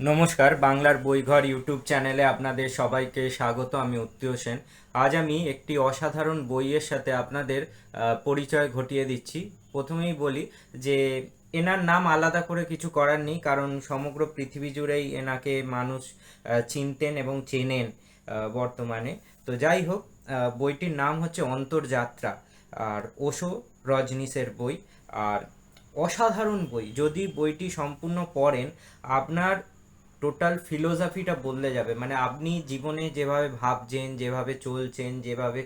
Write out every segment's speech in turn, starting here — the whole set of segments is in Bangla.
নমস্কার, বাংলার বইঘর ইউটিউব চ্যানেলে আপনাদের সবাইকে স্বাগত, আমি উত্তীয় সেন। আজ আমি একটি অসাধারণ বইয়ের সাথে আপনাদের পরিচয় ঘটিয়ে দিচ্ছি। প্রথমেই বলি যে, এনার নাম আলাদা করে কিছু করার নেই, কারণ সমগ্র পৃথিবী জুড়েই এনাকে মানুষ চিনতেন এবং চেনেন বর্তমানে। তো যাই হোক বইটির নাম হচ্ছে অন্তর্যাত্রা, আর ওশো রজনীশের বই। আর অসাধারণ বই, যদি বইটি সম্পূর্ণ পড়েন, আপনার টোটাল ফিলোসফিটা বদলে যাবে। মানে আপনি জীবনে যেভাবে ভাবছেন, যেভাবে চলছেন, যেভাবে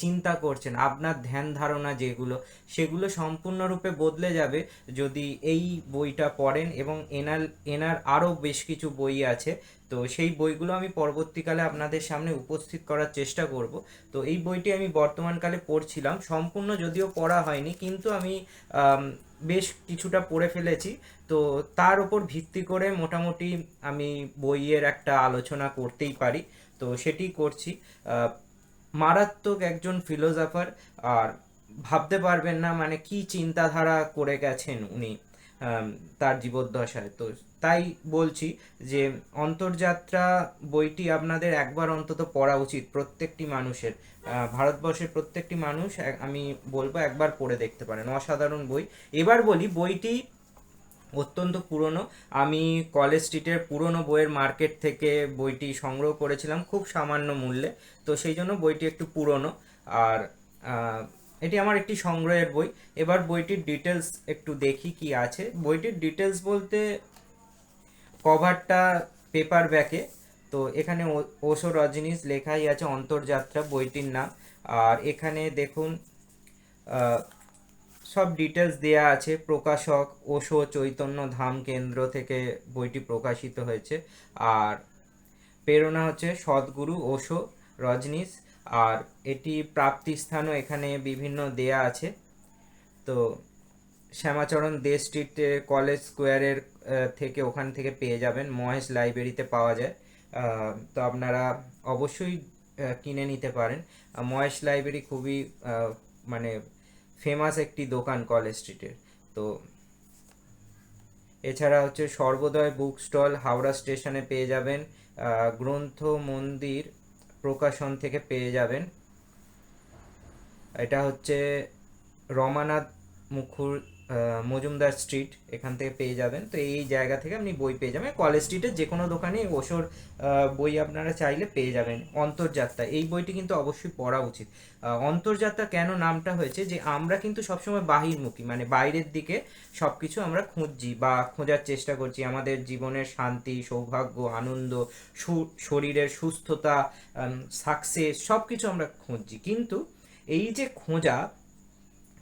চিন্তা করছেন, আপনার ধ্যান ধারণা যেগুলো, সেগুলো সম্পূর্ণরূপে বদলে যাবে যদি এই বইটা পড়েন এবং এনার এনার আরও বেশ কিছু বই আছে। তো সেই বইগুলো আমি পরবর্তীকালে আপনাদের সামনে উপস্থিত করার চেষ্টা করব। তো এই বইটি আমি বর্তমানকালে পড়ছিলাম। সম্পূর্ণ যদিও পড়া হয়নি, কিন্তু আমি বেশ কিছুটা পড়ে ফেলেছি। তো তার উপর ভিত্তি করে মোটামুটি আমি বইয়ের একটা আলোচনা করতেই পারি। তো সেটি করছি। মারাত্মক একজন ফিলোসফার, আর ভাবতে পারবেন না মানে কি চিন্তাধারা করে গেছেন উনি। তার জীবদ্দশায়। তো তাই বলছি যে, অন্তর্যাত্রা বইটি আপনাদের একবার অন্তত পড়া উচিত প্রত্যেকটি মানুষের। ভারতবর্ষের প্রত্যেকটি মানুষ আমি বলব একবার পড়ে দেখতে পারেন, অসাধারণ বই। এবার বলি, বইটি অত্যন্ত পুরনো। আমি কলেজ স্ট্রিটের পুরনো বইয়ের মার্কেট থেকে বইটি সংগ্রহ করেছিলাম খুব সামান্য মূল্যে। তো সেই জন্য বইটি একটু পুরনো। আর এটি আমার একটি সংগ্রহের বই। এবার বইটির ডিটেলস একটু দেখি কি আছে। বইটির ডিটেলস বলতে কভারটা পেপার ব্যাকে তো এখানে ওশো রজনীশ লেখাই আছে অন্তর্যাত্রা বইটির নাম। আর এখানে দেখুন সব ডিটেলস দেয়া আছে। প্রকাশক ওশো চৈতন্য ধাম কেন্দ্র থেকে বইটি প্রকাশিত হয়েছে। আর প্রেরণা হচ্ছে সদ্গুরু ওশো রজনীশ। আর এটি প্রাপ্তিস্থানও এখানে বিভিন্ন দেয়া আছে। তো শ্যামাচরণ দে স্ট্রিটে কলেজ স্কোয়ারের থেকে ওখান থেকে পেয়ে যাবেন। মহেশ লাইব্রেরিতে পাওয়া যায়। তো আপনারা অবশ্যই কিনে নিতে পারেন। মহেশ লাইব্রেরি খুবই মানে ফেমাস একটি দোকান কলেজ স্ট্রিটের। তো এছাড়া হচ্ছে সর্বোদয় বুক স্টল হাওড়া স্টেশনে পেয়ে যাবেন। গ্রন্থ মন্দির প্রকাশন থেকে পেয়ে যাবেন। এটা হচ্ছে রমানাথ মুখুর মজুমদার স্ট্রিট এখান থেকে পেয়ে যাবেন। তো এই জায়গা থেকে আপনি বই পেয়ে যাবেন। কলেজ স্ট্রিটের যে কোনো দোকানে ওসর বই আপনারা চাইলে পেয়ে যাবেন। অন্তর্যাত্রা, এই বইটি কিন্তু অবশ্যই পড়া উচিত। অন্তর্যাত্রা কেন নামটা হয়েছে? যে আমরা কিন্তু সবসময় বাহিরমুখী মানে বাইরের দিকে সব কিছু আমরা খুঁজছি বা খোঁজার চেষ্টা করছি। আমাদের জীবনের শান্তি, সৌভাগ্য, আনন্দ শরীরের সুস্থতা সাকসেস সব কিছু আমরা খুঁজছি। কিন্তু এই যে খোঁজা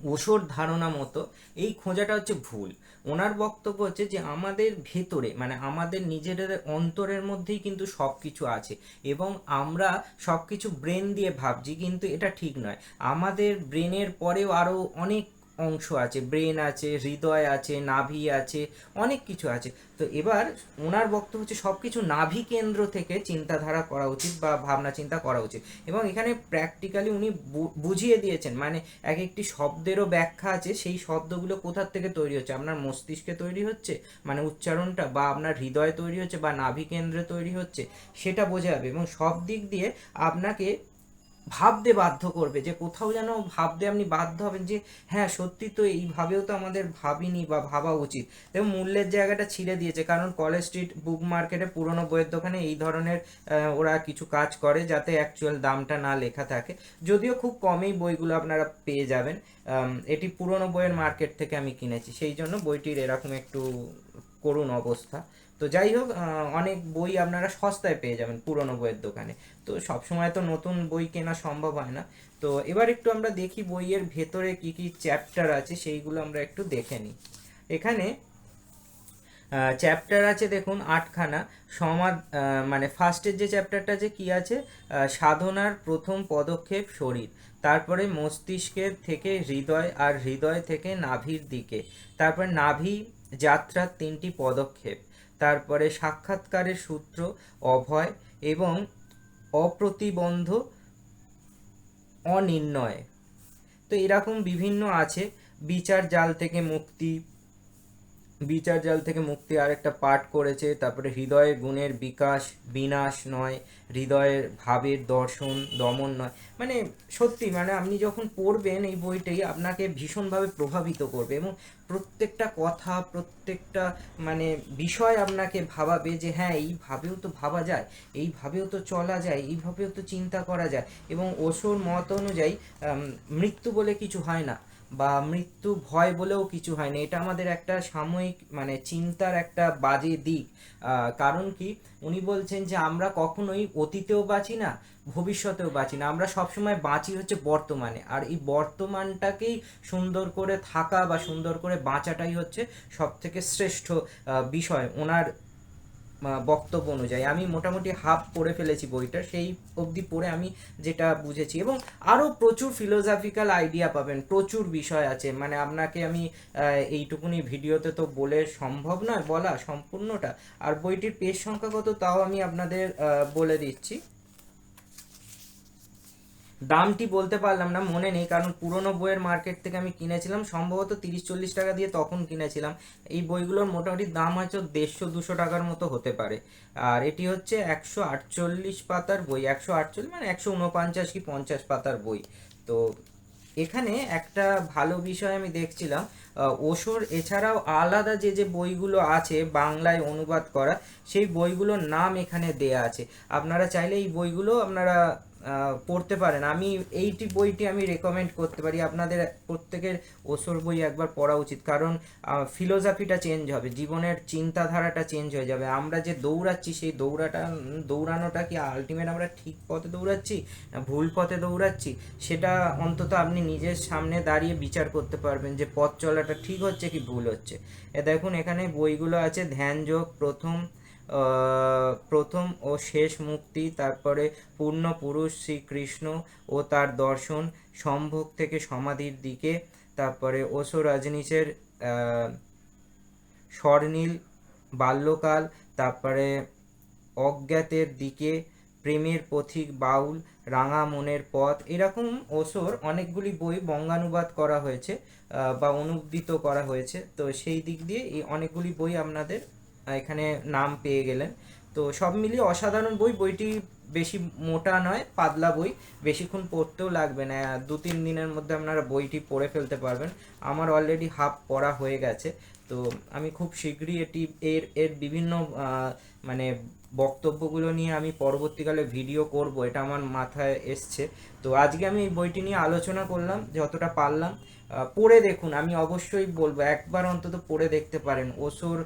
ওষুধ ধারণা মতো, এই খোঁজাটা হচ্ছে ভুল। ওনার বক্তব্য হচ্ছে যে, আমাদের ভেতরে মানে আমাদের নিজেদের অন্তরের মধ্যেই কিন্তু সব কিছু আছে এবং আমরা সব কিছু ব্রেন দিয়ে ভাবছি, কিন্তু এটা ঠিক নয়। আমাদের ব্রেনের পরেও আরও অনেক অংশ আছে, ব্রেন আছে, হৃদয় আছে, নাভি আছে, অনেক কিছু আছে। তো এবার ওনার বক্তব্য হচ্ছে সব কিছু নাভি কেন্দ্র থেকে চিন্তাধারা করা উচিত বা ভাবনা চিন্তা করা উচিত। এবং এখানে প্র্যাকটিক্যালি উনি বুঝিয়ে দিয়েছেন মানে এক একটি শব্দেরও ব্যাখ্যা আছে, সেই শব্দগুলো কোথার থেকে তৈরি হচ্ছে? আপনার মস্তিষ্কে তৈরি হচ্ছে? মানে উচ্চারণটা বা আপনার হৃদয়ে তৈরি হচ্ছে বা নাভি কেন্দ্রে তৈরি হচ্ছে? সেটা বোঝা যাবে। এবং সব দিক দিয়ে আপনাকে ভাবতে বাধ্য করবে যে কোথাও যেন ভাবতে আপনি বাধ্য হবেন যে হ্যাঁ সত্যি তো এইভাবেও তো আমাদের ভাবিনি বা ভাবা উচিত। এবং মূল্যের জায়গাটা ছিঁড়ে দিয়েছে। কারণ কলেজ স্ট্রিট বুক মার্কেটে পুরনো বইয়ের দোকানে এই ধরনের ওরা কিছু কাজ করে যাতে অ্যাকচুয়াল দামটা না লেখা থাকে। যদিও খুব কমেই বইগুলো আপনারা পেয়ে যাবেন। এটি পুরনো বইয়ের মার্কেট থেকে আমি কিনেছি। সেই জন্য বইটির এরকম একটু করুণ অবস্থা। তো যাই হোক অনেক বই আপনারা সস্তায় পেয়ে যাবেন পুরনো বইয়ের দোকানে। তো সবসময় তো নতুন বই কেনা সম্ভব হয় না। তো এবার একটু আমরা দেখি বইয়ের ভেতরে কি কি চ্যাপ্টার আছে, সেইগুলো আমরা একটু দেখে নিই। এখানে চ্যাপ্টার আছে দেখুন আটখানা। সমাদ মানে ফার্স্টের যে চ্যাপ্টারটা আছে কি আছে সাধনার প্রথম পদক্ষেপ শরীর, তারপরে মস্তিষ্কের থেকে হৃদয় আর হৃদয় থেকে নাভির দিকে, তারপরে নাভি যাত্রার তিনটি পদক্ষেপ। তারপরে সাক্ষাৎকারের সূত্র অভয় এবং অপ্রতিবন্ধ অনির্ণয়। তো এরকম বিভিন্ন আছে। বিচার জাল থেকে মুক্তি বিচার জাল থেকে মুক্তি আরেকটা পাঠ করেছে, তারপরে হৃদয়ের গুণের বিকাশ, বিনাশ নয়, হৃদয়ের ভাবের দর্শন, দমন নয়। মানে সত্যি মানে আপনি যখন পড়বেন এই বইটাই আপনাকে ভীষণভাবে প্রভাবিত করবে এবং প্রত্যেকটা কথা, প্রত্যেকটা মানে বিষয় আপনাকে ভাবাবে যে হ্যাঁ এইভাবেও তো ভাবা যায় এইভাবেও তো চলা যায় এইভাবেও তো চিন্তা করা যায় এবং ওশোর মত অনুযায়ী মৃত্যু বলে কিছু হয় না। বা মৃত্যু ভয় বলেও কিছু হয় না এটা আমাদের একটা সাময়িক মানে চিন্তার একটা বাজে দিক। কারণ কি? উনি বলছেন যে আমরা কখনোই অতীতেও বাঁচি না, ভবিষ্যতেও বাঁচি না। আমরা সবসময় বাঁচি হচ্ছে বর্তমানে। আর এই বর্তমানটাকেই সুন্দর করে থাকা বা সুন্দর করে বাঁচাটাই হচ্ছে সব থেকে শ্রেষ্ঠ বিষয়। ওনার বক্তব্য অনুযায়ী। আমি মোটামুটি হাফ পড়ে ফেলেছি বইটা, সেই অবধি পড়ে আমি যেটা বুঝেছি। এবং আরও প্রচুর ফিলোসফিক্যাল আইডিয়া পাবেন, প্রচুর বিষয় আছে। মানে আপনাকে আমি এইটুকুনি ভিডিওতে তো বলে সম্ভব নয়, বলা সম্পূর্ণটা। আর বইটির পেজ সংখ্যা কত তাও আমি আপনাদের বলে দিচ্ছি। দামটি বলতে পারলাম না, মনে নেই, কারণ পুরনো বইয়ের মার্কেট থেকে আমি কিনেছিলাম, সম্ভবত তিরিশ চল্লিশ টাকা দিয়ে তখন কিনেছিলাম। এই বইগুলোর মোটামুটি দাম হয়তো দেড়শো দুশো টাকার মতো হতে পারে। আর এটি হচ্ছে একশো আটচল্লিশ পাতার বই, একশো আটচল্লিশ মানে একশো উনপঞ্চাশ কি পঞ্চাশ পাতার বই। তো এখানে একটা ভালো বিষয় আমি দেখছিলাম ওশোর এছাড়াও আলাদা যে যে বইগুলো আছে বাংলায় অনুবাদ করা, সেই বইগুলোর নাম এখানে দেয়া আছে। আপনারা চাইলে এই বইগুলো আপনারা পড়তে পারেন। আমি এইটি বইটি আমি রেকমেন্ড করতে পারি। আপনাদের প্রত্যেকের ওসর বই একবার পড়া উচিত। কারণ ফিলোসফিটা চেঞ্জ হবে জীবনের চিন্তাধারাটা চেঞ্জ হয়ে যাবে। আমরা যে দৌড়াচ্ছি সেই দৌড়াটা দৌড়ানোটা কি আলটিমেট আমরা ঠিক পথে দৌড়াচ্ছি না ভুল পথে দৌড়াচ্ছি? সেটা অন্তত আপনি নিজের সামনে দাঁড়িয়ে বিচার করতে পারবেন যে পথ চলাটা ঠিক হচ্ছে কি ভুল হচ্ছে। এ দেখুন এখানে বইগুলো আছে ধ্যানযোগ প্রথম আহ, প্রথম ও শেষ মুক্তি, তারপরে পূর্ণ পুরুষ শ্রীকৃষ্ণ ও তার দর্শন সম্ভোগ থেকে সমাধির দিকে, তারপরে ওসো রজনীশের স্বর্ণীল বাল্যকাল, তারপরে অজ্ঞাতের দিকে, প্রেমের পথিক বাউল, রাঙা মনের পথ, এরকম ওসোর অনেকগুলি বই বঙ্গানুবাদ করা হয়েছে বা অনুদিত করা হয়েছে, তো সেই দিক দিয়ে এই অনেকগুলি বই আপনাদের এখানে নাম পেয়ে গেলেন। তো সব মিলিয়ে অসাধারণ বই। বইটি বেশি মোটা নয়, পাতলা বই। বেশিক্ষণ পড়তেও লাগবে না। দু, তিন দিনের মধ্যে আপনারা বইটি পড়ে ফেলতে পারবেন। আমার অলরেডি হাফ পড়া হয়ে গেছে। তো আমি খুব শীঘ্রই এটি এর এর বিভিন্ন মানে বক্তব্যগুলো নিয়ে আমি পরবর্তীকালে ভিডিও করব, এটা আমার মাথায় এসছে। তো আজকে আমি এই বইটি নিয়ে আলোচনা করলাম যতটা পারলাম। পড়ে দেখুন, আমি অবশ্যই বলব, একবার অন্তত পড়ে দেখতে পারেন। ওসোর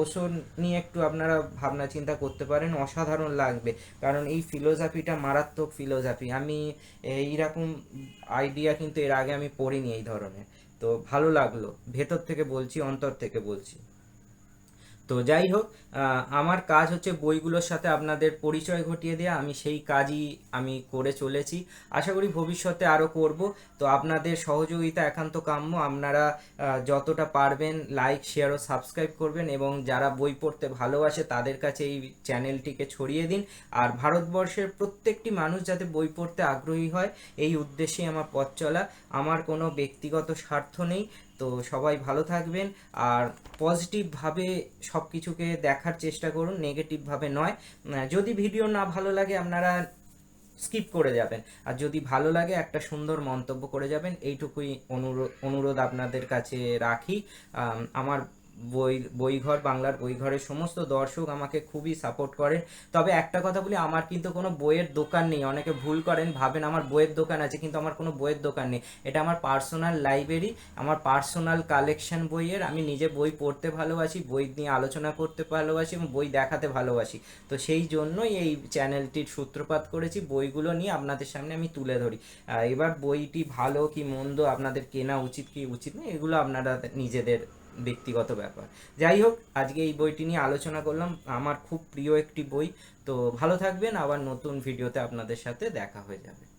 ওসোর নিয়ে একটু আপনারা ভাবনা চিন্তা করতে পারেন, অসাধারণ লাগবে। কারণ এই ফিলোসফিটা মারাত্মক ফিলোসফি আমি এইরকম আইডিয়া কিন্তু এর আগে আমি পড়িনি এই ধরনের। তো ভালো লাগল, ভেতর থেকে বলছি, অন্তর থেকে বলছি। তো যাই হোক আমার কাজ হচ্ছে বইগুলোর সাথে আপনাদের পরিচয় ঘটিয়ে দেওয়া আমি সেই কাজই আমি করে চলেছি। আশা করি ভবিষ্যতে আরও করব। তো আপনাদের সহযোগিতা একান্ত কাম্য। আপনারা যতটা পারবেন লাইক, শেয়ার ও সাবস্ক্রাইব করবেন এবং যারা বই পড়তে ভালোবাসে তাদের কাছে এই চ্যানেলটিকে ছড়িয়ে দিন। আর ভারতবর্ষের প্রত্যেকটি মানুষ যাতে বই পড়তে আগ্রহী হয়, এই উদ্দেশ্যেই আমার পথ চলা। আমার কোনো ব্যক্তিগত স্বার্থ নেই। তো সবাই ভালো থাকবেন আর পজিটিভভাবে সব কিছুকে দেখার চেষ্টা করুন নেগেটিভভাবে নয়। যদি ভিডিও না ভালো লাগে আপনারা স্কিপ করে যাবেন। আর যদি ভালো লাগে একটা সুন্দর মন্তব্য করে যাবেন, এইটুকুই অনুরোধ অনুরোধ আপনাদের কাছে রাখি। আমার বই, বইঘর, বাংলার বইঘরের সমস্ত দর্শক আমাকে খুবই সাপোর্ট করেন তবে একটা কথা বলি, আমার কিন্তু কোনো বইয়ের দোকান নেই। অনেকে ভুল করেন, ভাবেন আমার বইয়ের দোকান আছে, কিন্তু আমার কোনো বইয়ের দোকান নেই। এটা আমার পার্সোনাল লাইব্রেরি আমার পার্সোনাল কালেকশন বইয়ের। আমি নিজে বই পড়তে ভালোবাসি, বই নিয়ে আলোচনা করতে ভালোবাসি এবং বই দেখাতে ভালোবাসি। তো সেই জন্যই এই চ্যানেলটির সূত্রপাত করেছি। বইগুলো নিয়ে আপনাদের সামনে আমি তুলে ধরি। এবার বইটি ভালো কি মন্দ, আপনাদের কেনা উচিত কি উচিত না এগুলো আপনারা নিজেদের ব্যক্তিগত ব্যাপার। যাই হোক, আজকে এই বইটি নিয়ে আলোচনা করলাম। আমার খুব প্রিয় একটি বই। তো ভালো থাকবেন। আবার নতুন ভিডিওতে আপনাদের সাথে দেখা হয়ে যাবে।